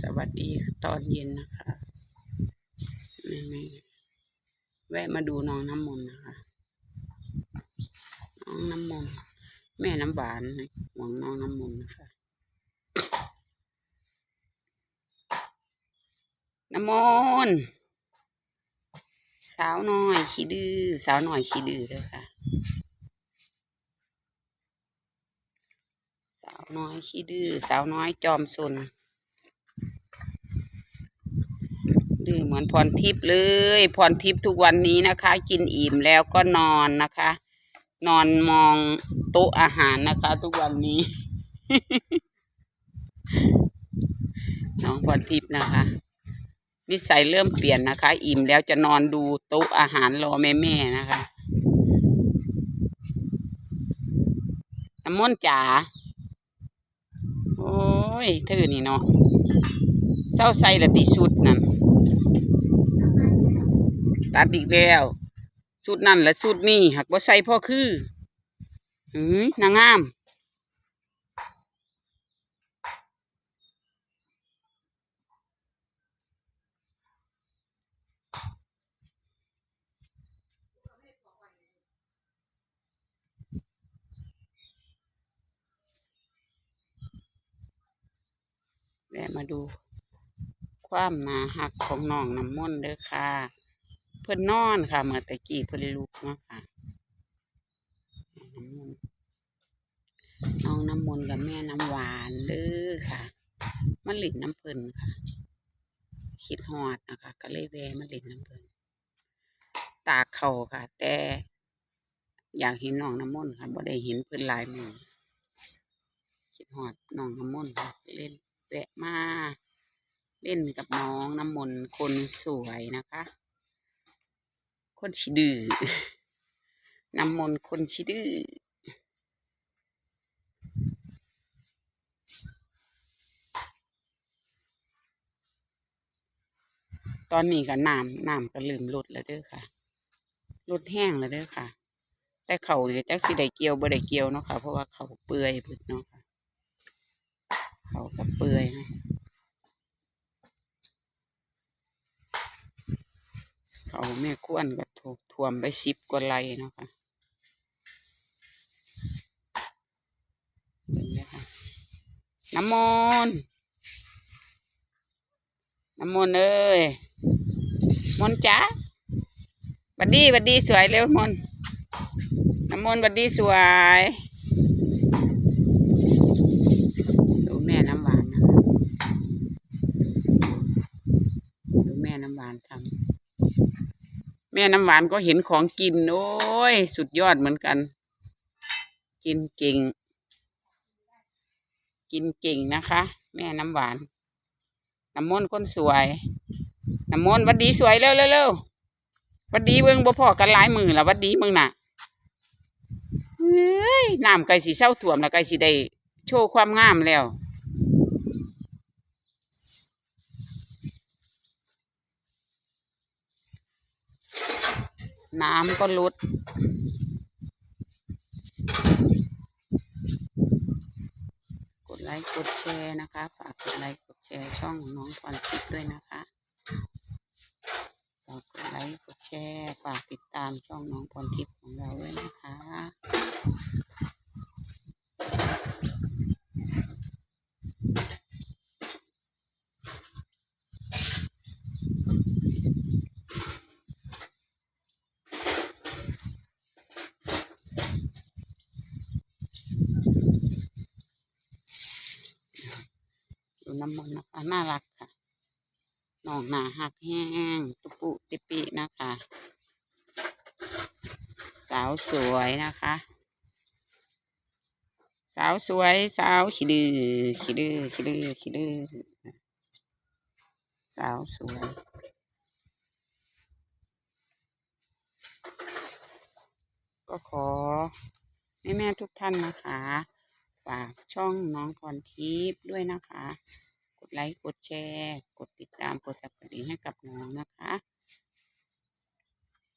สวัสดีตอนเย็นนะคะนี่นี่แวะมาดูน้องน้ำมนต์นะคะ น้องน้ำมนต์แม่น้ำหวานนะห่วงน้องน้ำมนต์นะคะ น้ำมนต์สาวน้อยขี้ดื้อสาวน้อยขี้ดื้อเลยค่ะ สาวน้อยขี้ดื้อสาวน้อยจอมสน ดื้อเหมือนพรทิพย์เลย พรทิพย์ทุกวันนี้นะคะ กินอิ่มแล้วก็นอนนะคะ นอนมองโต๊ะอาหารนะคะ ทุกวันนี้ น้องพรทิพย์นะคะ นิสัยเริ่มเปลี่ยนนะคะ อิ่มแล้วจะนอนดูโต๊ะอาหารรอแม่แม่ๆนะคะน้ำมนจ๋า โอ้ยเธอนี่เนาะเศร้าใส่ละติชุดนั่น ตัดอีกแล้วสุดนั่นและสุดนี่หักบ่ใส่พ่อคือหืยนางงามแวะมาดูความหนาหักของน้องน้ำมนต์เด้อค่ะ เพิ่นนอนค่ะเมื่อตะกี้เพิ่นลุกเนาะค่ะน้องน้ำมนต์กับแม่น้ำหวานเด้อค่ะมาหลินน้ำเพิ่นค่ะ คิดฮอดนะคะก็เลยแวะมาหลินน้ำเพิ่นตากเข่าค่ะ แต่อยากเห็นน้องน้ำมนต์ค่ะบ่ได้เห็นเพิ่นลายมือคิดฮอดน้องน้ำมนต์ค่ะเล่นแวะมาเล่นกับน้องน้ำมนต์คนสวยนะคะ คนชิดื้อน้ำมนต์คนชิดื้อตอนนี้ก็น้ำน้ำก็ลืมลดแล้วเด้อค่ะลดแห้งแล้วเด้อค่ะ แต่เขาเนี่ยจักสิได้เกี่ยวบ่ได้เกี่ยวเนาะค่ะ เพราะว่าเขาเปื่อยพิ่นเนาะค่ะเขาก็เปื่อยเนะเขาแม่กวนก็ ถูกท่วมไปสิบกว่าไร่เนาะค่ะน้ำมนต์น้ำมนต์เอ้ยมนจ้าบัดดี้บัดดี้สวยเร็วมนน้ำมนต์บัดดี้สวย ดูแม่น้ำหวานนะคะดูแม่น้ำหวานทำ แม่น้ำหวานก็เห็นของกิน โอ้ย สุดยอดเหมือนกัน กินเก่ง กินเก่งนะคะ แม่น้ำหวาน น้ำมนต์คนสวย น้ำมนต์วัดดีสวยเร็วเร็วเร็ววัดดีเบิ่งบ่พอกันหลายมือแล้ววัดดีเบิ่งน่ะเฮ้ยน้ำไก่สีเศร้าถ่วมแล้วไก่สีได้โชว์ความงามแล้ว น้ำก็ลดกดไลค์กดแชร์นะคะ ฝากกดไลค์กดแชร์ช่องน้องพรทิพด้วยนะคะฝากกดไลค์กดแชร์ฝากติดตามช่องน้องพรทิพย์ของเราด้วยนะคะ ดู น้ำมันต์นะคะน่ารักค่ะน้องหนาหักแห้ง ตุปุติปินะคะ สาวสวยนะคะ สาวสวย สาวขี้ดื้อขี้ดื้อขี้ดื้อขี้ดื้อสาวสวยก็ขอแม่แม่ทุกท่านนะคะ ฝากช่องน้องพรทิพย์ด้วยนะคะ กดไลค์ กดแชร์ กดติดตาม กดสับสไครต์ให้กับน้องนะคะ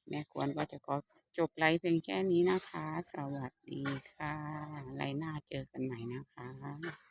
แม่ควรก็จะขอจบไลฟ์เพียงแค่นี้นะคะ สวัสดีค่ะ ไลน์หน้าเจอกันใหม่นะคะ